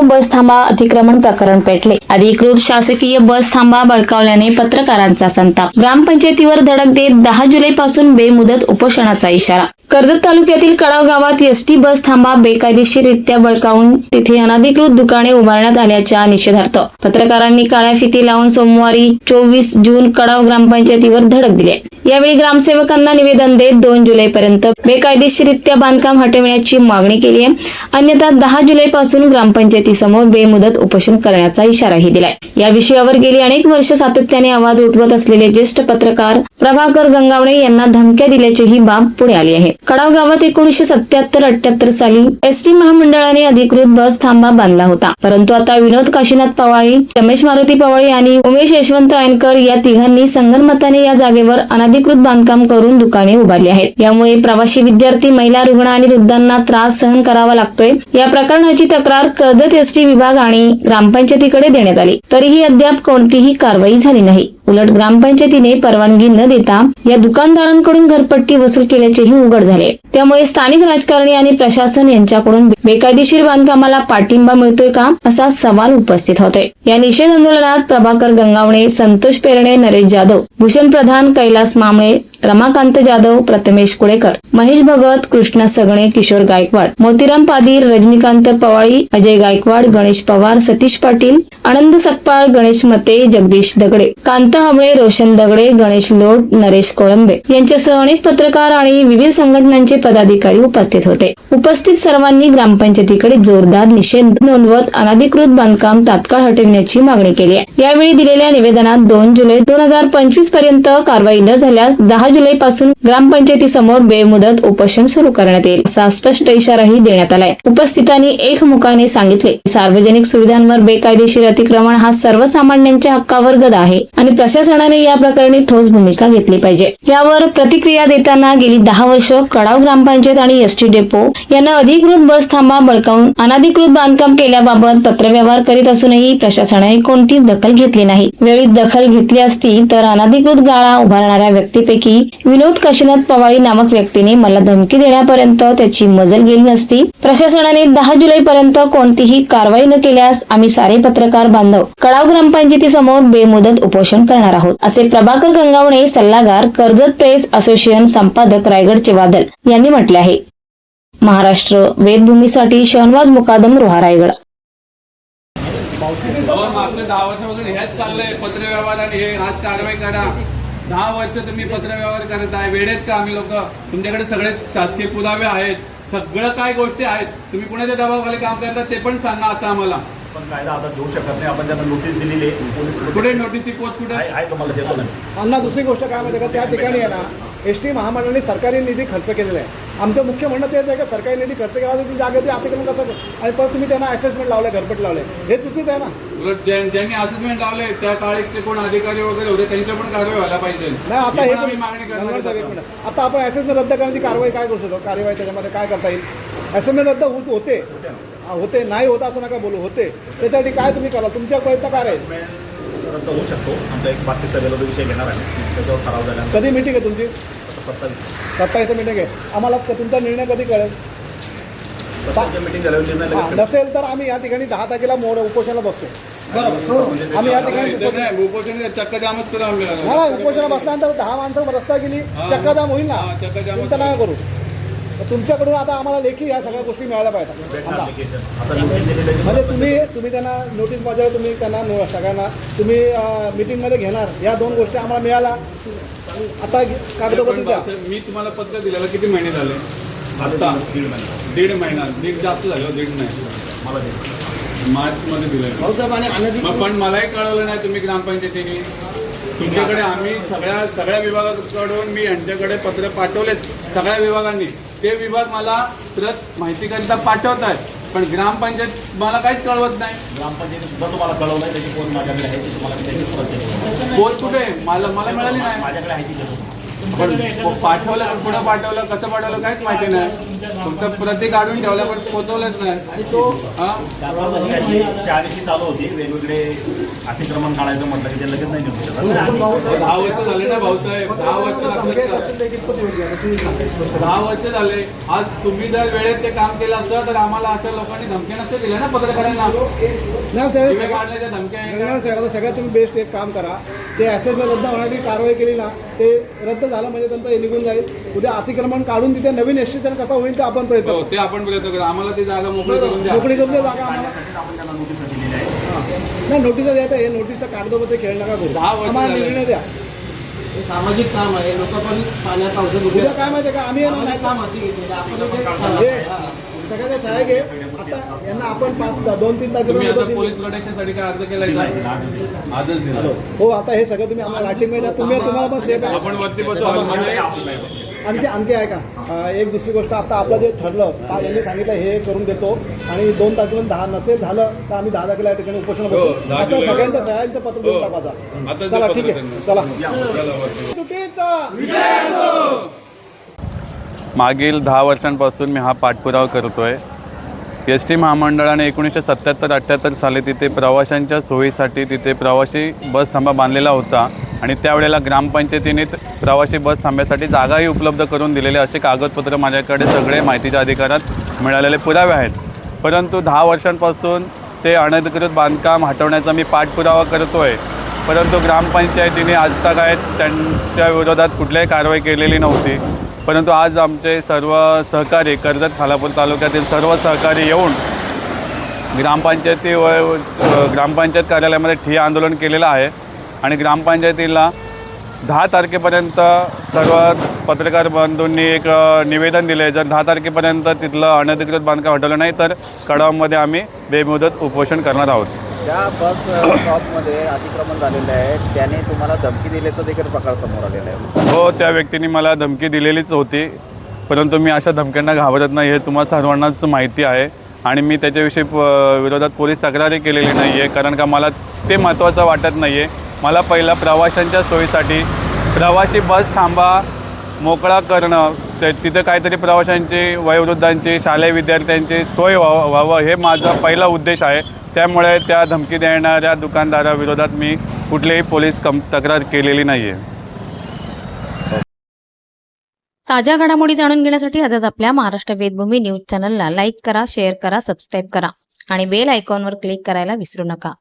बळकाव बस थांबा अतिक्रमण प्रकरण पेटले. अधिकृत शासकीय बस थांबा बळकावल्याने पत्रकारांचा संताप. ग्रामपंचायतीवर धडक देत दहा जुलै पासून बेमुदत उपोषणाचा इशारा. कर्जत तालुक्यातील कडाव गावात एसटी बस थांबा बेकायदेशीररित्या बळकावून तिथे अनधिकृत दुकाने उभारण्यात आल्याच्या निषेधार्थ. पत्रकारांनी काळ्या फिती लावून सोमवारी चोवीस जून कडाव ग्रामपंचायतीवर धडक दिली. यावेळी ग्रामसेवकांना निवेदन देत दोन जुलै पर्यंत बेकायदेशीररित्या बांधकाम हटविण्याची मागणी केली आहे अन्यथा दहा जुलै पासून ग्रामपंचायतीसमोर बेमुदत उपोषण करण्याचा इशाराही दिलाय. या विषयावर गेली अनेक वर्ष सातत्याने आवाज उठवत असलेले ज्येष्ठ पत्रकार प्रभाकर गंगावणे यांना धमक्या दिल्याची ही बाब पुढे आली आहे. कडाव गावात एकोणीशे सत्याहत्तर अठ्याहत्तर साली एस टी महामंडळाने अधिकृत बस थांबा बांधला होता. परंतु आता विनोद काशीनाथ पवाळी रमेश मारुती पवाळी आणि उमेश यशवंत अयनकर या तिघांनी संगनमताने या जागेवर अनधिकृत बांधकाम करून दुकाने उभारली आहेत. यामुळे प्रवासी विद्यार्थी महिला रुग्ण आणि वृद्धांना त्रास सहन करावा लागतोय. या प्रकरणाची तक्रार कर्जत एसटी विभाग आणि ग्रामपंचायतीकडे देण्यात आली. तरीही अद्याप कोणतीही कारवाई झाली नाही. उलट ग्रामपंचायतीने परवानगी न देता या दुकानदारांकडून घरपट्टी वसूल केल्याचेही उघड झाले. त्यामुळे स्थानिक राजकारणी आणि प्रशासन यांच्याकडून बेकायदेशीर बांधकामाला पाठिंबा मिळतोय का? असा सवाल उपस्थित होतोय. या निषेध आंदोलनात प्रभाकर गंगावणे संतोष पेरणे नरेश जाधव भूषण प्रधान कैलास मामळे रमाकांत जाधव प्रथमेश कुळेकर महेश भगत कृष्णा सगणे किशोर गायकवाड मोतीराम पादीर रजनीकांत पवाळी अजय गायकवाड गणेश पवार सतीश पाटील आनंद सकपाळ गणेश मते जगदीश दगडे कांत हबळे रोशन दगडे गणेश लोट नरेश कोळंबे यांच्यासह अनेक पत्रकार आणि विविध संघटनांचे पदाधिकारी उपस्थित होते. उपस्थित सर्वांनी ग्रामपंचायतीकडे जोरदार निषेध नोंदवत अनधिकृत बांधकाम तात्काळ हटविण्याची मागणी केली आहे. यावेळी दिलेल्या निवेदनात दोन जुलै दोन हजार पंचवीसपर्यंत कारवाई न झाल्यास दहा जुलै पासून ग्रामपंचायतीसमोर बेमुदत उपोषण सुरू करण्यात येईल असा स्पष्ट इशाराही देण्यात आलाय. उपस्थितांनी एक मुखाने सांगितले सार्वजनिक सुविधांवर बेकायदेशीर अतिक्रमण हा सर्वसामान्यांच्या हक्कावर गदा आहे आणि प्रशासनाने या प्रकरणी ठोस भूमिका घेतली पाहिजे. यावर प्रतिक्रिया देताना गेली दहा वर्ष कडाव ग्रामपंचायत आणि एसटी डेपो यांना अधिकृत बस थांबा बळकावून अनधिकृत बांधकाम केल्याबाबत पत्रव्यवहार करीत असूनही प्रशासनाने कोणतीच दखल घेतली नाही. वेळी दखल घेतली असती तर अनधिकृत गाळा उभारणाऱ्या व्यक्तीपैकी विनोद काशीनाथ पवाळी नामक व्यक्तीने मला धमकी देण्यापर्यंत त्याची मजल गेली नसती. प्रशासनाने दहा जुलै पर्यंत कोणतीही कारवाई न केल्यास आम्ही सारे पत्रकार बांधव कडाव ग्रामपंचायतीसमोर बेमुदत उपोषण करणार आहोत असे प्रभाकर गंगावणे सल्लागार कर्जत प्रेस असोसिएशन संपादक रायगडचे वादल यांनी म्हटले आहे. महाराष्ट्र वेदभूमीसाठी शहनवाज मुकादम रोहा रायगड. दहा वर्ष वगैरे हेच चाललंय पत्रव्यवहार आणि हे आज कारवाई करा. दहा वर्ष तुम्ही पत्रव्यवहार करत आहे वेळेत का आम्ही लोक? तुमच्याकडे सगळे शासकीय पुरावे आहेत सगळं काय गोष्टी आहेत. तुम्ही कुणाच्या दबावाखाली काम करता ते पण सांगा आता आम्हाला. पण कायदा आता देऊ शकत नाही आपण त्यांना नोटीस दिलेली आहे. पोलीस कुठे नोटीसची पोच कुठे? आहे तुम्हाला देतो ना. अण्णा दुसरी गोष्ट काय माहिती आहे का? त्या ठिकाणी आहे ना एस टी महामंडळाने सरकारी निधी खर्च केलेला आहे. आमचं मुख्य म्हणणं तेच आहे का सरकारी निधी खर्च केला तर ती जागा ती अतिक्रमण कसं आणि परत तुम्ही त्यांना असेसमेंट लावले घरपट लावले हे चुकीचं आहे ना? उलट ज्या- ज्यांनी असेसमेंट लावले त्या काळीचे कोण अधिकारी वगैरे होते त्यांच्या पण कारवाई व्हायला पाहिजे. नाही आता ही हे पण आम्ही मागणी करणार गंगार साहेब, एक आहोत. मिनिट. आता आपण असेसमेंट रद्द करण्याची कारवाई काय करू शकतो? कार्यवाही त्याच्यामध्ये काय करता येईल? असेसमेंट रद्द होत होते. हा, होते नाही होत असं नका बोलू होते. त्याच्यासाठी काय तुम्ही करा? तुमच्या प्रयत्न काय आहे रद्द होऊ शकतो. आमचा एक विरोधी विषय घेणार आहे. त्याच्यावर ठराव झाल्यानंतर कधी मिटिंग आहे तुमची? सत्तावीस. सत्तावीस मिटिंग आहे. आम्हाला तुमचा निर्णय कधी कळेल? सत्तावीसच्या मिटिंग झाल्यावर निर्णय हा, लगेच नसेल तर आम्ही या ठिकाणी दहा तारखेला मोड उपोषणाला बसतो. आम्ही या ठिकाणी नाही, उपोषण करू आम्ही उपोषणाला बसल्यानंतर दहा माणसं रस्ता गेली चक्काजाम होईल ना? हा, चक्काजाम चिंता नका करू. तुमच्याकडून आता आम्हाला लेखी ह्या सगळ्या गोष्टी मिळायला आहे. म्हणजे तुम्ही तुम्ही त्यांना नोटीस पाठवलं तुम्ही त्यांना नो- सगळ्यांना तुम्ही मिटिंगमध्ये घेणार. या दोन गोष्टी आम्हाला मिळाला आता कागदोपत्री द्या. मी तुम्हाला पत्र दिलेलं किती महिने झाले? आता दीड महिना. दीड महिना. दीड जास्त झालं दीड नाही मला दे. मार्च मध्ये दिलं पण मलाही कळवलं नाही तुम्ही ग्रामपंचायतीने. तुमच्याकडे आम्ही सगळ्या सगळ्या विभागाकडून मी यांच्याकडे पत्र पाठवलेत. सगळ्या विभागांनी. ते विभाग मला प्रत माहितीकरिता पाठवत आहेत पण ग्रामपंचायत मला काहीच कळवत नाही ग्रामपंचायतीने सुद्धा तुम्हाला कळवलं आहे त्याची पोच माझ्याकडे आहे ती तुम्हाला. पोच कुठे? मला मला मिळाली नाही माझ्याकडे आहे ती पण पाठवलं पुढं पाठवलं कसं पाठवलं काहीच माहिती नाही. फक्त प्रति काढून ठेवल्या पण पोचवलंच नाही. हा? त्याची शहानिशी चालू होती वेगवेगळे अतिक्रमण काढायचं म्हटलं की ते लगेच नाही शकत. दहा वर्ष झाले ना भाऊसाहेब दहा वर्ष लागतात? दहा वर्ष झाले. आज तुम्ही जर वेळेत ते काम केलं असतं तर आम्हाला अशा लोकांनी धमक्या नसते दिल्या ना पत्रकारांना? धमक्या सगळ्यात तुम्ही बेस्ट एक काम करा. ते ॲसेसमेंट रद्द होण्याची कारवाई केली ना ते रद्द झालं म्हणजे त्यांचं हे निघून जाईल. उद्या अतिक्रमण काढून तिथे नवीन एस्टेशन कसा होईल ते आपण प्रयत्न हो. ते आपण प्रयत्न करू. आम्हाला ती जागा मोकळी करून द्या. मोकळी करून द्या जागा आम्हाला. आपण त्यांना नोटीस दिलेली आहे नाही नोटिसा द्यायचं हे नोटीसचं कागदोपत्र खेळ नका करू. दहा वर्ष आम्हाला. निर्णय द्या. हे सामाजिक काम आहे. लोक पण पाण्यात औषध काय माहिती का? आम्ही काम हाती घेतलेलं. आपण हे सगळ्याचे सहाय्यक आहे आता यांना आपण पाच दोन तीन तुम्ही आता तारखेला पोलीस प्रोटेक्शनसाठी काय अर्ज केलाय का? आजच दिला. हो आता हे सगळं तुम्ही आम्हाला लाठी मध्ये तुम्ही तुम्हाला पण सेफ आहे. आपण वरती बसू आणखी आणखी आहे का अं, एक दुसरी गोष्ट आता आपलं जे ठरलं पा- यांनी सांगितलं हे करून देतो. आणि दोन तारखेला दहा नसेल झालं तर आम्ही दहा तारखेला या ठिकाणी उपोषण हो, बसू. दहा असं जुलै. सगळ्यांचं सह्यांचं पत्र देऊन हो. टाका आता. चला ठीक आहे. त्यांना. चला. मागील दहा वर्षांपासून मी हा पाठपुरावा करतो आहे एस टी महामंडळाने एकोणीसशे सत्त्याहत्तर अठ्ठ्याहत्तर साली तिथे प्रवाशांच्या सोयीसाठी तिथे प्रवासी बस थांबा बांधलेला होता आणि त्यावेळेला ग्रामपंचायतीने प्रवासी बस थांब्यासाठी जागाही उपलब्ध करून दिलेले असे कागदपत्र माझ्याकडे सगळे माहितीच्या अधिकारात मिळालेले पुरावे आहेत. परंतु दहा वर्षांपासून ते अनधिकृत बांधकाम हटवण्याचा मी पाठपुरावा करतो आहे परंतु ग्रामपंचायतीने आजतागायत त्यांच्या विरोधात कुठल्याही कारवाई केलेली नव्हती. परंतु आज आमचे सर्व सहकारी कर्जत खालापूर तालुक्यातील सर्व सहकारी येऊन ग्रामपंचायती व ग्रामपंचायत कार्यालयामध्ये ठिय्या आंदोलन केलेलं आहे. आणि ग्रामपंचायतीला दहा तारखेपर्यंत सर्व पत्रकार बंधूंनी एक निवेदन दिले जर दहा तारखेपर्यंत तिथलं अनधिकृत बांधकाम हटवलं नाही तर कडावमध्ये आम्ही बेमुदत उपोषण करणार आहोत. ज्या बस स्टॉपमध्ये अतिक्रमण झालेलं आहे त्याने तुम्हाला धमकी दिल्याचा देखील प्रकार समोर आलेला आहे. हो त्या व्यक्तीने मला धमकी दिलेलीच होती. परंतु मी अशा धमक्यांना घाबरत नाही हे तुम्हाला सर्वांनाच माहिती आहे. आणि मी त्याच्याविषयी प- विरोधात पोलीस तक्रारही केलेली नाही आहे कारण का मला ते महत्त्वाचं वाटत नाही आहे मला पहिला प्रवाशांच्या सोयीसाठी प्रवासी बस थांबा मोकळा करणं ते तिथं काहीतरी प्रवाशांची वयोवृद्धांची शालेय विद्यार्थ्यांची सोय व्हावं व्हावं हे माझा पहिला उद्देश आहे. त्यामुळे त्या धमकी देणाऱ्या दुकानदाराविरोधात मी कुठलीही पोलीस कम तक्रार केलेली नाही आहे ताज्या घडामोडी जाणून घेण्यासाठी आजच आपल्या महाराष्ट्र वेदभूमी न्यूज चॅनलला लाईक करा शेअर करा सबस्क्राईब करा आणि बेल आयकॉनवर क्लिक करायला विसरू नका.